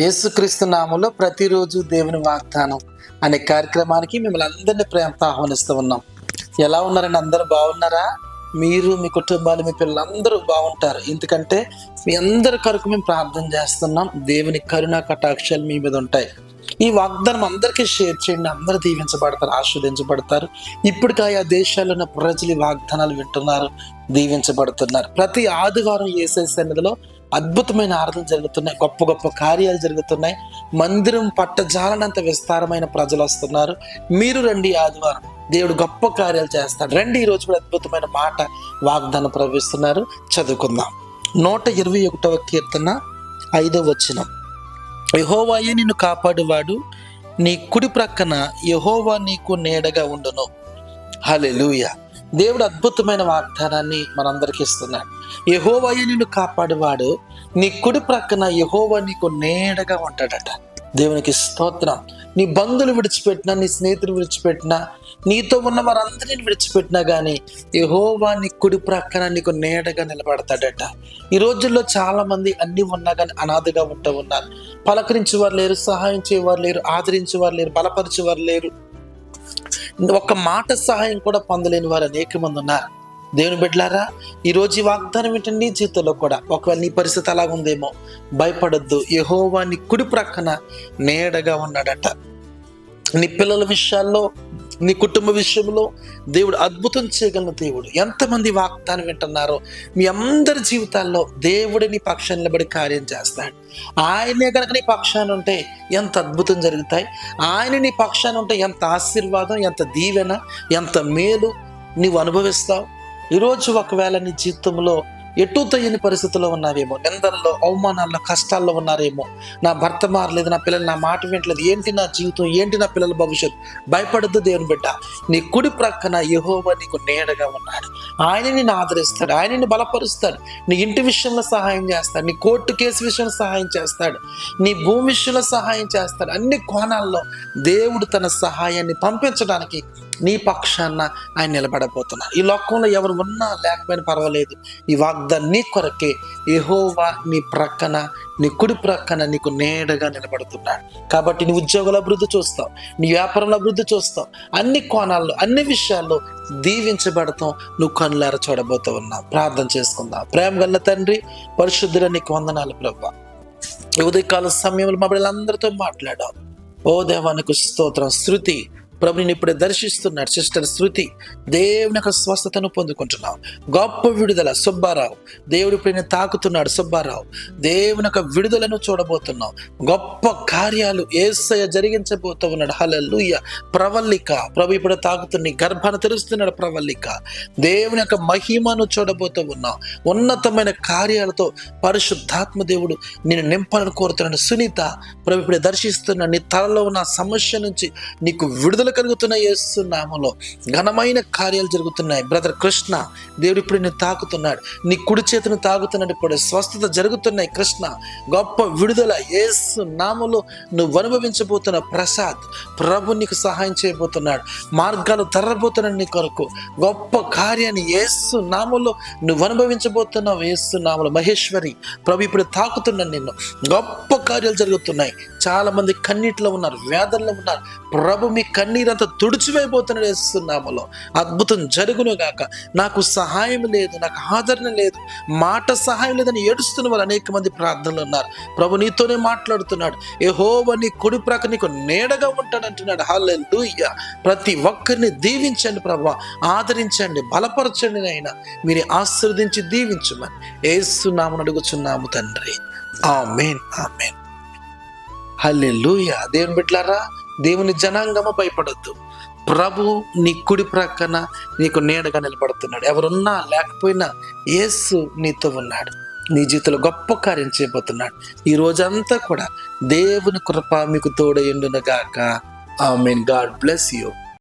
యేసుక్రీస్తు నామంలో ప్రతిరోజు దేవుని వాగ్దానం అనే కార్యక్రమానికి మిమ్మల్ని అందరినీ ప్రేమతో ఆహ్వానిస్తూ ఉన్నాం. ఎలా ఉన్నారండి? అందరూ బాగున్నారా? మీరు మీ కుటుంబాలు మీ పిల్లలందరూ బాగుంటారు. ఎందుకంటే మీ అందరి కొరకు మేము ప్రార్థన చేస్తున్నాం. దేవుని కరుణ కటాక్షాలు మీ మీద ఉంటాయి. ఈ వాగ్దానం అందరికీ షేర్ చేయండి. అందరూ దీవించబడతారు ఆస్వాదించబడతారు ఇప్పటికీ ఆయా దేశాల్లో ఉన్న ప్రజలు ఈ వాగ్దానాలు వింటున్నారు దీవించబడుతున్నారు. ప్రతి ఆదివారం ఏసై సన్నిధిలో అద్భుతమైన ఆరాధన జరుగుతున్నాయి గొప్ప గొప్ప కార్యాలు జరుగుతున్నాయి. మందిరం పట్టజాలనంత విస్తారమైన ప్రజలు వస్తున్నారు. మీరు రండి ఆదివారం. దేవుడు గొప్ప కార్యాలు చేస్తాడు. రండి ఈ రోజు కూడా అద్భుతమైన మాట వాగ్దానం ప్రవేశిస్తున్నారు చదువుకుందాం. నూట ఇరవై ఒకటవ కీర్తన ఐదవ వచనం. యహోవాయే నిన్ను కాపాడువాడు నీ కుడి ప్రక్కన యహోవా నీకు నీడగా ఉండును. హలెలూయ దేవుడు అద్భుతమైన వాగ్దానాన్ని మనందరికి ఇస్తున్నాడు. యహోవయ్య నిన్ను కాపాడువాడు. నీ కుడి ప్రక్కన యహోవా నీకు నేడగా ఉంటాడట. దేవునికి స్తోత్రం. నీ బంధువులు విడిచిపెట్టినా నీ స్నేహితులు విడిచిపెట్టినా నీతో ఉన్న వారందరిని విడిచిపెట్టినా కానీ యహోవా నీ కుడి ప్రక్కన నీకు నేడగా నిలబడతాడట. ఈ రోజుల్లో చాలా మంది అన్ని ఉన్నా కానీ అనాథగా ఉంటూ ఉన్నారు. పలకరించేవారు లేరు సహాయం చేయవారు లేరు ఆదరించేవారు లేరు బలపరిచేవారు లేరు. ఒక మాట సహాయం కూడా పొందలేని వారు అనేక మంది ఉన్నారు. దేవుని బిడ్డలారా ఈరోజు ఈ వాగ్దానం ఏంటండి? జీవితంలో కూడా. ఒకవేళ నీ పరిస్థితి అలాగుందేమో భయపడొద్దు. యహోవా నీ కుడి ప్రక్కన నీడగా ఉన్నాడట. నీ పిల్లల విషయాల్లో నీ కుటుంబ విషయంలో దేవుడు అద్భుతం చేయగలిగిన దేవుడు. ఎంతమంది వాగ్దానం వింటున్నారో మీ అందరి జీవితాల్లో దేవుడి నీ పక్షాన్ని నిలబడి కార్యం చేస్తాడు. ఆయనే కనుక నీ పక్షాన్ని ఉంటే ఎంత అద్భుతం జరుగుతాయి. ఆయన నీ పక్షాన్ని ఉంటే ఎంత ఆశీర్వాదం ఎంత దీవెన ఎంత మేలు నీవు అనుభవిస్తావు. ఈరోజు ఒకవేళ నీ జీవితంలో ఎటు తయ్యని పరిస్థితుల్లో ఉన్నారేమో? నిందల్లో అవమానాల్లో కష్టాల్లో ఉన్నారేమో? నా భర్త మారలేదు నా పిల్లలు నా మాట వింటలేదు ఏంటి నా జీవితం? ఏంటి నా పిల్లల భవిష్యత్తు? భయపడద్దు దేవుని బిడ్డ. నీ కుడి ప్రక్కన యహోవ నీకు నీడగా ఉన్నాడు. ఆయన నిన్ను ఆదరిస్తాడు. ఆయన నిన్ను బలపరుస్తాడు. నీ ఇంటి విషయంలో సహాయం చేస్తాడు. నీ కోర్టు కేసు విషయంలో సహాయం చేస్తాడు. నీ భూమి విషయంలో సహాయం చేస్తాడు. అన్ని కోణాల్లో దేవుడు తన సహాయాన్ని పంపించడానికి నీ పక్షాన ఆయన నిలబడబోతున్నారు ఈ లోకంలో ఎవరు ఉన్నా లేకపోయినా పర్వాలేదు. ఈ వాగ్దాన్ని నీ కొరకే ఎహోవా నీ ప్రక్కన నీ కుడి ప్రక్కన నీకు నేడగా నిలబడుతున్నాడు. కాబట్టి నీ ఉద్యోగుల అభివృద్ధి చూస్తావు నీ వ్యాపారంలో అభివృద్ధి చూస్తావు అన్ని కోణాల్లో అన్ని విషయాల్లో దీవించబడతాం నువ్వు కనులార చూడబోతూ ఉన్నావు. ప్రార్థన చేసుకుందాం. ప్రేమ గల్ల తండ్రి పరిశుద్ధుల నీకు వందనాలు ప్రభా. ఉదయకాల సమయంలో మా బిడ్డలందరితో మాట్లాడాం ఓ దేవానికి స్తోత్రం. శృతి ప్రభు నేను ఇప్పుడే దర్శిస్తున్నాడు సిస్టర్ శృతి. దేవుని యొక్క స్వస్థతను పొందుకుంటున్నావు. గొప్ప విడుదల సుబ్బారావు. దేవుడు ఇప్పుడు నేను తాకుతున్నాడు సుబ్బారావు. దేవుని యొక్క విడుదలను చూడబోతున్నావు. గొప్ప కార్యాలు ఏసయ జరిగించబోతూ ఉన్నాడు. హలలుయ ప్రవల్లిక. ప్రభు ఇప్పుడు తాకుతున్న గర్భాన్ని తెరుస్తున్నాడు ప్రవల్లిక. దేవుని యొక్క మహిమను చూడబోతూ ఉన్నావు. ఉన్నతమైన కార్యాలతో పరిశుద్ధాత్మ దేవుడు నేను నింపాలని కోరుతున్నాడు. సునీత ప్రభు ఇప్పుడు దర్శిస్తున్నాడు నీ తలలో ఉన్న సమస్య నుంచి నీకు విడుదల కలుగుతున్న యేసు నామలో. ఘనమైన కార్యాలు జరుగుతున్నాయి. బ్రదర్ కృష్ణ దేవుడు ఇప్పుడు నిన్ను తాకుతున్నాడు. నీ కుడి చేతిని తాగుతున్నాడు ఇప్పుడు స్వస్థత జరుగుతున్నాయి కృష్ణ. గొప్ప విడుదల యేసు నామలో నువ్వు అనుభవించబోతున్న ప్రసాద్ ప్రభు నీకు సహాయం చేయబోతున్నాడు. మార్గాలు తెరబోతున్నాడు నీ కొరకు. గొప్ప కార్యాన్ని ఏసు నామలో నువ్వు అనుభవించబోతున్నావు యేసు నామలో. మహేశ్వరి ప్రభు ఇప్పుడు తాకుతున్నాను నిన్ను. గొప్ప కార్యాలు జరుగుతున్నాయి. చాలా మంది కన్నీటిలో ఉన్నారు వేదనలో ఉన్నారు. ప్రభు మీ కన్నీరంతా తుడిచివైపోతున్నాడు వేస్తున్నామలో అద్భుతం జరుగును గాక నాకు సహాయం లేదు నాకు ఆదరణ లేదు. మాట సహాయం లేదని ఏడుస్తున్న వాళ్ళు అనేక మంది ప్రార్థనలు ఉన్నారు. ప్రభు నీతోనే మాట్లాడుతున్నాడు. ఏహోవ నీ కుడి ప్రక్క నీకు నీడగా ఉంటాడు అంటున్నాడు లూయ ప్రతి ఒక్కరిని దీవించండి ప్రభు. ఆదరించండి బలపరచండి అయినా మీరు ఆశీర్వదించి దీవించమని ఏస్తున్నామని అడుగుచున్నాము తండ్రి. ఆమెన్ ఆమెన్. హల్లెలూయా. దేవుని బిడ్లారా దేవుని జనాంగమ భయపడొద్దు. ప్రభు నీ కుడి ప్రక్కన నీకు నీడగా నిలబడుతున్నాడు. ఎవరున్నా లేకపోయినా యేసు నీతో ఉన్నాడు. నీ జీవితంలో గొప్ప కార్యం చేయబోతున్నాడు. ఈ రోజంతా కూడా దేవుని కృప మీకు తోడయుండునగాక I mean God bless you.